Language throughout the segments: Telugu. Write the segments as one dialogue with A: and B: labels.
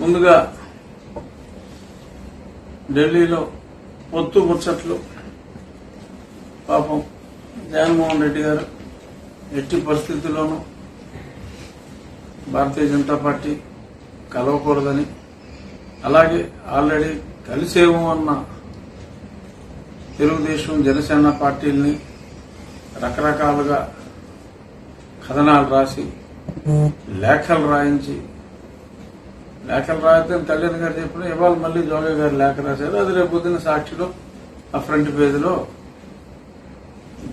A: ముందుగా ఢిల్లీలో పొత్తు ముచ్చట్లు. పాపం జగన్మోహన్ రెడ్డి గారు ఎట్టి పరిస్థితుల్లోనూ భారతీయ జనతా పార్టీ కలవకూడదని అలాగే ఆల్రెడీ కలిసేమో అన్న తెలుగుదేశం జనసేన పార్టీల్ని రకరకాలుగా కథనాలు రాసి లేఖలు రాయించి లేఖలు రాయితే కళ్యాణ్ గారు చెప్పిన ఇవాళ మళ్ళీ జోగా గారు లేఖ రాశారు. అది రేపు పొద్దున్న సాక్షిలో ఆ ఫ్రంట్ పేజీలో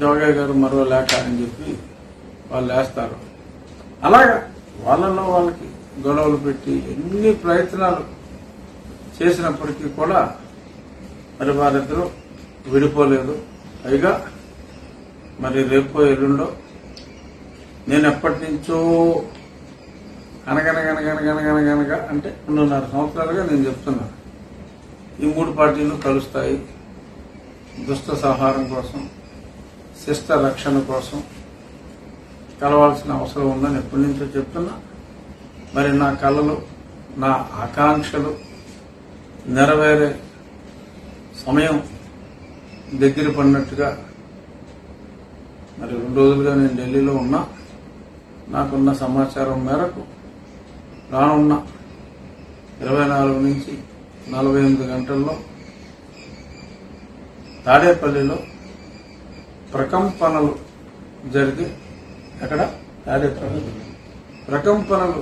A: జోగా గారు మరో లేఖ అని చెప్పి వాళ్ళు వేస్తారు. అలాగా వాళ్ళలో వాళ్ళకి గొడవలు పెట్టి ఎన్ని ప్రయత్నాలు చేసినప్పటికీ కూడా మరి వారిద్దరూ విడిపోలేదు. పైగా మరి రేపో ఎల్లుండో నేను ఎప్పటి నుంచో అనగనగనగనగనగనగనగ అంటే రెండున్నర సంవత్సరాలుగా నేను చెప్తున్నా. ఈ మూడు పార్టీలు కలుస్తాయి. దుష్ట సంహారం కోసం శిష్ట రక్షణ కోసం కలవాల్సిన అవసరం ఉందని ఎప్పటి నుంచో చెప్తున్నా. మరి నా కళలు నా ఆకాంక్షలు నెరవేరే సమయం దగ్గర పడినట్టుగా మరి రెండు రోజులుగా నేను ఢిల్లీలో ఉన్నా. నాకున్న సమాచారం మేరకు రానున్న ఇరవై నాలుగు నుంచి నలభై ఎనిమిది గంటల్లో తాడేపల్లిలో ప్రకంపనలు జరిగి అక్కడ తాడేపల్లి ప్రకంపనలు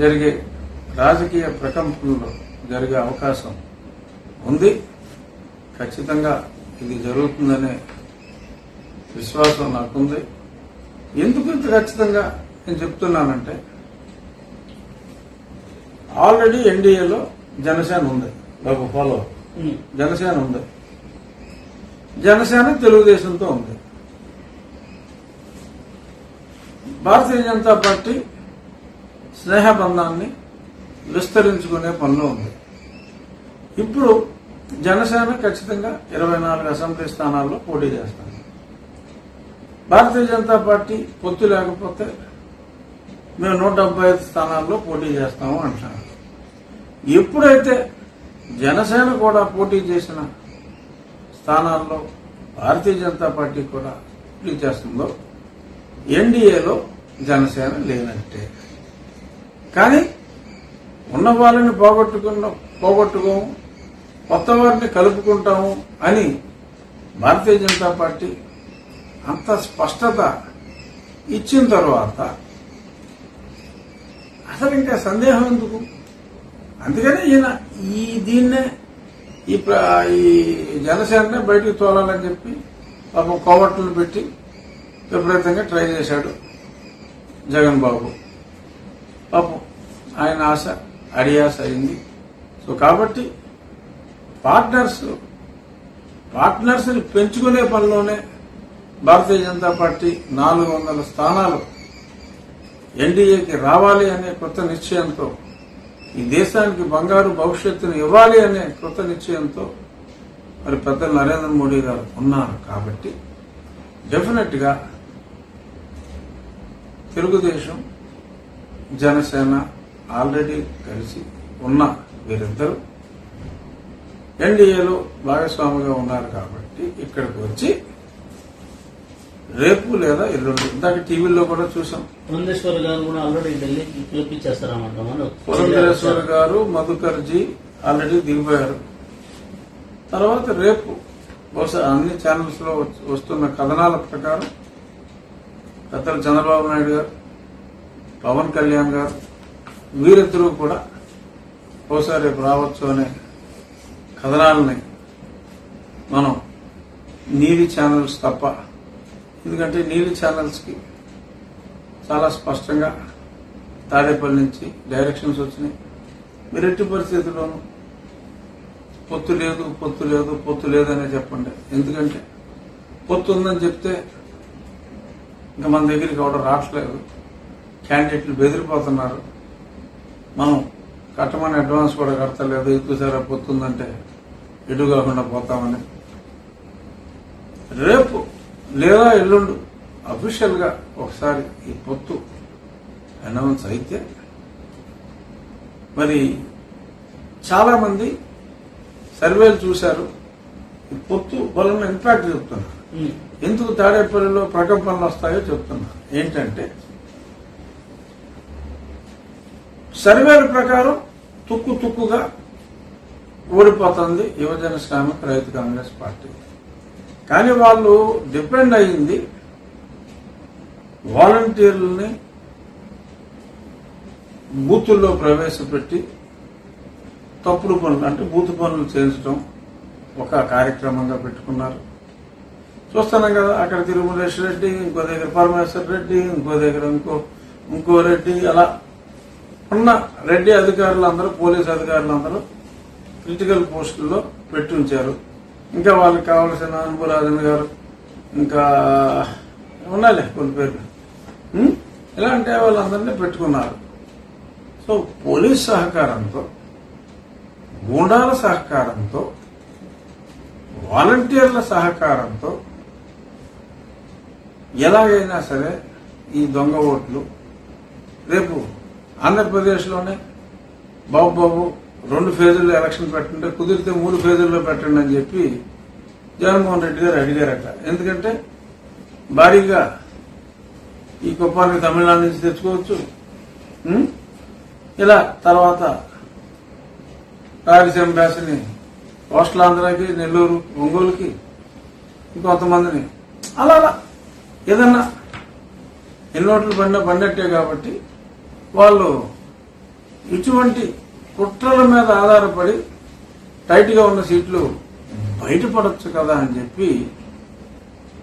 A: జరిగే రాజకీయ ప్రకంపనలు జరిగే అవకాశం ఉంది. ఖచ్చితంగా ఇది జరుగుతుందనే విశ్వాసం నాకుంది. ఎందుకు ఇంత ఖచ్చితంగా నేను చెప్తున్నానంటే ఆల్రెడీ ఎన్డీఏలో జనసేన ఉంది. బాబు ఫాలో జనసేన ఉంది. జనసేన తెలుగుదేశంతో ఉంది. భారతీయ జనతా పార్టీ స్నేహబంధాన్ని విస్తరించుకునే పనిలో ఉంది. ఇప్పుడు జనసేన ఖచ్చితంగా ఇరవై నాలుగు అసెంబ్లీ స్థానాల్లో పోటీ చేస్తాను. భారతీయ జనతా పార్టీ పొత్తు లేకపోతే మేము నూట డెబ్బై ఐదు స్థానాల్లో పోటీ చేస్తాము అంటున్నారు ఎప్పుడైతే జనసేన కూడా పోటీ చేసిన స్థానాల్లో భారతీయ జనతా పార్టీ కూడా పోటీ చేస్తుందో ఎన్డీఏలో జనసేన లేనట్టే. కానీ ఉన్న వాళ్ళని పోగొట్టుకున్న పోగొట్టుకోము కొత్త వారిని కలుపుకుంటాము అని భారతీయ జనతా పార్టీ అంత స్పష్టత ఇచ్చిన తర్వాత అసలు ఇంకా సందేహం ఎందుకు? అందుకని ఈయన ఈ దీన్నే ఈ ఈ జనసేననే బయటకు తోలాలని చెప్పి పాపం కోవట్లు పెట్టి విపరీతంగా ట్రై చేశాడు జగన్ బాబు పాపం ఆయన ఆశ అడియాస అయింది. సో కాబట్టి పార్ట్నర్స్ పార్ట్నర్స్ని పెంచుకునే పనిలోనే భారతీయ జనతా పార్టీ నాలుగు వందల స్థానాలు ఎన్డీఏకి రావాలి అనే కొత్త నిశ్చయంతో ఈ దేశానికి బంగారు భవిష్యత్తును ఇవ్వాలి అనే కృత నిశ్చయంతో మరి పెద్ద నరేంద్ర మోడీ గారు ఉన్నారు కాబట్టి డెఫినెట్గా తెలుగుదేశం జనసేన ఆల్రెడీ కలిసి ఉన్న వీరిద్దరూ ఎన్డీఏలో భాగస్వామిగా ఉన్నారు కాబట్టి ఇక్కడికి వచ్చి రేపు లేదా ఎల్లుండి. ఇందాక టీవీలో కూడా చూసాం.
B: పురంధేశ్వర్ గారు కూడా ఆల్రెడీ ఢిల్లీకి పిలిపించేస్తారన్నమాట.
A: పురంధరేశ్వర్ గారు మధుకర్జీ ఆల్రెడీ దిగిపోయారు. తర్వాత రేపు బహుశా అన్ని ఛానల్స్లో వస్తున్న కథనాల ప్రకారం పెద్దలు చంద్రబాబు నాయుడు గారు పవన్ కళ్యాణ్ గారు వీరిద్దరూ కూడా బహుశా రేపు రావచ్చు అనే కథనాలని మనం నీలి ఛానల్స్ తప్ప ఎందుకంటే నీళ్ళు ఛానల్స్కి చాలా స్పష్టంగా తాడేపల్లి నుంచి డైరెక్షన్స్ వచ్చినాయి. మీరు ఎట్టి పరిస్థితుల్లోనూ పొత్తు లేదు పొత్తు లేదు పొత్తు లేదనే చెప్పండి. ఎందుకంటే పొత్తు ఉందని చెప్తే ఇంకా మన దగ్గరికి ఎవడం రావట్లేదు. క్యాండిడేట్లు బెదిరిపోతున్నారు. మనం కట్టమని అడ్వాన్స్ కూడా కడతలేదు. ఎక్కువసారి పొత్తుందంటే ఎటు కాకుండా పోతామని. రేపు లేదా ఎల్లుండు. అఫీషియల్గా ఒకసారి ఈ పొత్తు అనౌన్స్ అయితే మరి చాలా మంది సర్వేలు చూశారు. ఈ పొత్తు వలన ఇంపాక్ట్ చెప్తున్నారు. ఎందుకు తాడేపల్లిలో ప్రకంపనలు వస్తాయో చెప్తున్నా ఏంటంటే సర్వేల ప్రకారం తుక్కు తుక్కుగా ఓడిపోతుంది యువజన శ్రామిక రైతు కాంగ్రెస్ పార్టీ. కానీ వాళ్ళు డిపెండ్ అయింది వాలంటీర్లని బూతుల్లో ప్రవేశపెట్టి తప్పుడు పనులు అంటే బూతు పనులు చేయించడం ఒక కార్యక్రమంగా పెట్టుకున్నారు. చూస్తున్నాం కదా అక్కడ తిరుమలేశ్వర రెడ్డి ఇంకో దగ్గర పరమేశ్వర్ రెడ్డి ఇంకో దగ్గర ఇంకో ఇంకో రెడ్డి అలా ఉన్న రెడ్డి అధికారులందరూ పోలీస్ అధికారులందరూ క్రిటికల్ పోస్టుల్లో పెట్టి ఉంచారు ఇంకా వాళ్ళకి కావాల్సిన అనుభవరాజన్ గారు ఇంకా ఉన్నాలే కొన్ని పేర్లు. ఎలా అంటే వాళ్ళందరినీ పెట్టుకున్నారు. సో పోలీస్ సహకారంతో గూండాల సహకారంతో వాలంటీర్ల సహకారంతో ఎలాగైనా సరే ఈ దొంగ ఓట్లు రేపు ఆంధ్రప్రదేశ్లోనే బాబు బాబు రెండు ఫేజుల్లో ఎలక్షన్ పెట్టండి కుదిరితే మూడు ఫేజుల్లో పెట్టండి అని చెప్పి జగన్మోహన్ రెడ్డి గారు అడిగారట. ఎందుకంటే భారీగా ఈ కుప్పాన్ని తమిళనాడు నుంచి తెచ్చుకోవచ్చు. ఇలా తర్వాత రాయలసీమ హోస్టల్ ఆంధ్రాకి నెల్లూరు ఒంగోలుకి ఇంకొంతమందిని అలా అలా ఏదన్నా ఎన్నోట్లు పడినా పండట్టే కాబట్టి వాళ్ళు ఇటువంటి కుట్రల మీద ఆధారపడి టైట్గా ఉన్న సీట్లు బయటపడచ్చు కదా అని చెప్పి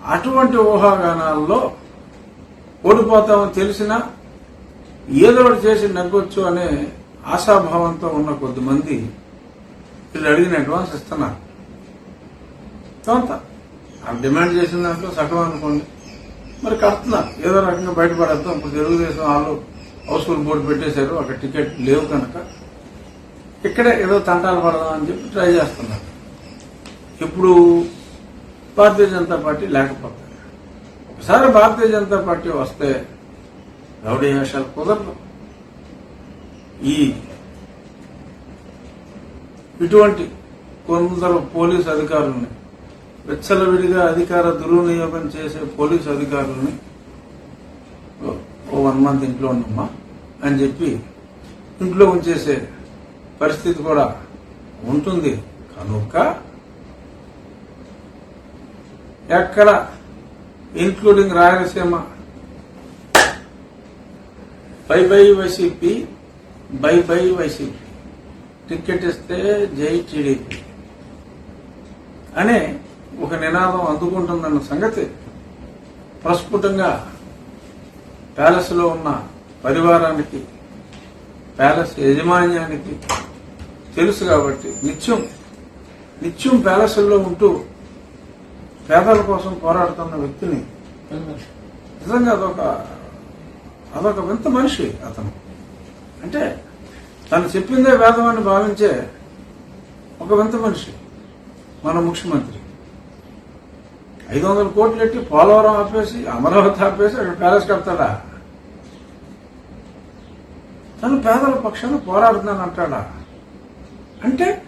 A: అటువంటి ఊహాగానాల్లో ఓడిపోతామని తెలిసినా ఏదో ఒకటి చేసి నగ్గొచ్చు అనే ఆశాభావంతో ఉన్న కొద్దిమంది వీళ్ళు అడిగిన అడ్వాన్స్ ఇస్తున్నారు. కొంత డిమాండ్ చేసిన దాంట్లో సగం అనుకోండి. మరి కడుతున్నారు. ఏదో రకంగా బయటపడద్దాం. ఇప్పుడు తెలుగుదేశం వాళ్ళు హౌస్ఫుల్ బోర్డు పెట్టేశారు. అక్కడ టికెట్ లేవు కనుక ఇక్కడే ఏదో తంటాలు పడదాం అని చెప్పి ట్రై చేస్తున్నారు. ఇప్పుడు భారతీయ జనతా పార్టీ లేకపోతే. ఒకసారి భారతీయ జనతా పార్టీ వస్తే రౌడీ వేషాలు కుదరదు. ఈ ఇటువంటి కొందరు పోలీసు అధికారుల్ని విచ్చలవిడిగా అధికార దుర్వినియోగం చేసే పోలీసు అధికారుల్ని ఓ- వన్ మంత్ ఇంట్లో ఉండమ్మా అని చెప్పి ఇంట్లో ఉంచేసే పరిస్థితి కూడా ఉంటుంది. కనుక ఎక్కడ including Rayalaseema bye bye YCP bye bye YCP. Ticket ఇస్తే జై టీడీపీ అనే ఒక నినాదం అందుకుంటుందన్న సంగతి ప్రస్ఫుటంగా ప్యాలెస్లో ఉన్న పరివారానికి ప్యాలెస్ యజమాన్యానికి తెలుసు కాబట్టి నిత్యం నిత్యం ప్యాలెస్లో ఉంటూ పేదల కోసం పోరాడుతున్న వ్యక్తిని నిజంగా అదొక అదొక వింత మనిషి అతను. అంటే తను చెప్పిందే వేదం అని భావించే ఒక వింత మనిషి మన ముఖ్యమంత్రి. ఐదు వందల కోట్లు పెట్టి పోలవరం ఆపేసి అమరావతి ఆపేసి అక్కడ ప్యాలెస్ కడతాడా? నన్ను పేదల పక్షాన పోరాడుతున్నాను అంటాడా? అంటే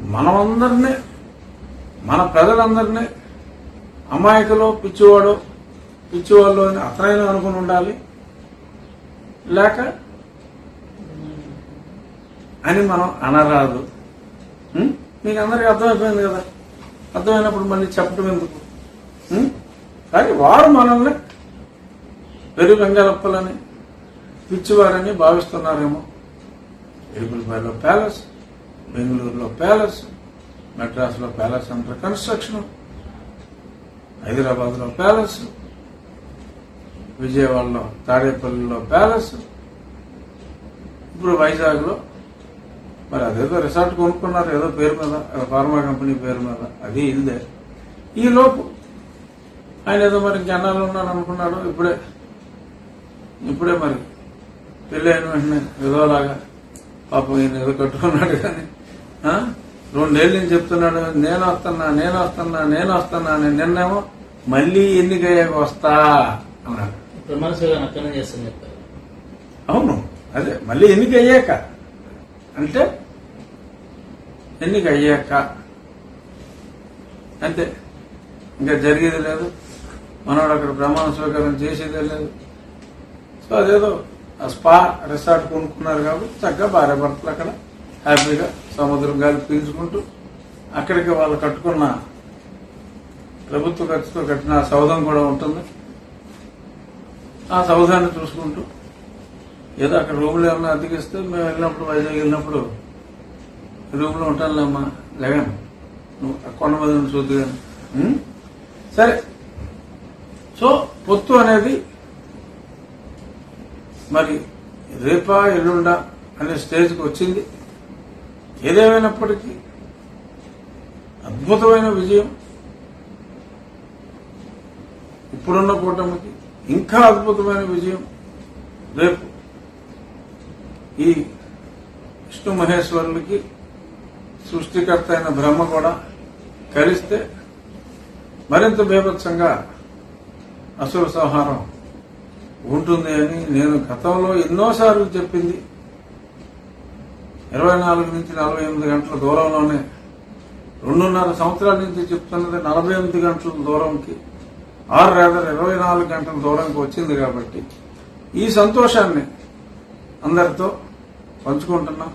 A: మనమందరినీ మన ప్రజలందరినీ అమాయకులు పిచ్చివాడు పిచ్చివాళ్ళు అని అతనైనా అనుకుని ఉండాలి. లేక అని మనం అనరాదు. మీకు అందరికీ అర్థమైపోయింది కదా? అర్థమైనప్పుడు మళ్ళీ చెప్పడం ఎందుకు? కానీ వారు మనల్ని పెరుగు వెంగళప్పలని పిచ్చివారని భావిస్తున్నారేమో. ఎరుపులపల్లిలో ప్యాలెస్ బెంగళూరులో ప్యాలెస్ మెడ్రాస్లో ప్యాలెస్ అండర్ కన్స్ట్రక్షన్. హైదరాబాద్లో ప్యాలెస్ విజయవాడలో తాడేపల్లిలో ప్యాలెస్. ఇప్పుడు వైజాగ్లో మరి అదేదో రిసార్ట్ కొనుక్కున్నారు ఏదో పేరు మీద ఫార్మా కంపెనీ పేరు మీద అది ఇల్దే ఈ లోపు ఆయన ఏదో మరి జనాలు ఉన్నాను అనుకున్నాడు ఇప్పుడే ఇప్పుడే మరి పెళ్ళి అయిన వెంటనే ఏదోలాగా పాపం ఈయన ఏదో కట్టుకున్నాడు కానీ? రెండేళ్ళు నుంచి చెప్తున్నాడు నేను వస్తున్నా నేను వస్తున్నా నేను వస్తున్నా అని నిన్నేమో మళ్ళీ ఎన్నికయ్యాక వస్తా అన్నాడు. అవును అదే మళ్ళీ ఎన్నిక అయ్యాక అంటే ఎన్నిక అయ్యాక అంతే ఇంకా జరిగేది లేదు. మనవాడు అక్కడ ప్రమాణ స్వీకారం చేసేదే లేదు. సో అదేదో ఆ స్పా రిసార్ట్ కొనుక్కున్నారు కాబట్టి చక్కగా భార్య భర్తలు అక్కడ హ్యాపీగా సముద్రం గాలి పీల్చుకుంటూ అక్కడికి వాళ్ళు కట్టుకున్న ప్రభుత్వ ఖర్చుతో కట్టిన సౌధం కూడా ఉంటుంది. ఆ సౌధాన్ని చూసుకుంటూ ఏదో అక్కడ రూములు ఏమైనా అతికిస్తే మేము వెళ్ళినప్పుడు వైజాగ్ వెళ్ళినప్పుడు రూమ్లో ఉంటానులేమ్మా లేగాను నువ్వు ఆ కొండ మీద చూద్దు కానీ సరే. సో పొత్తు అనేది మరి రేపా ఎల్లుండా అనే స్టేజ్కి వచ్చింది. ఏదేమైనప్పటికీ అద్భుతమైన విజయం. ఇప్పుడున్న కూటమికి ఇంకా అద్భుతమైన విజయం రేపు ఈ విష్ణు మహేశ్వరులకి సృష్టికర్త అయిన బ్రహ్మ కూడా కలిస్తే మరింత బీభత్సంగా అసుర సంహారం ఉంటుంది అని నేను గతంలో ఎన్నోసార్లు చెప్పింది. ఇరవై నాలుగు నుంచి నలభై ఎనిమిది గంటల దూరంలోనే రెండున్నర సంవత్సరాల నుంచి చెప్తున్నది నలభై ఎనిమిది గంటల దూరంకి. ఆరు రేదర్ ఇరవై నాలుగు గంటల దూరంకి వచ్చింది కాబట్టి ఈ సంతోషాన్ని అందరితో పంచుకుంటున్నాం.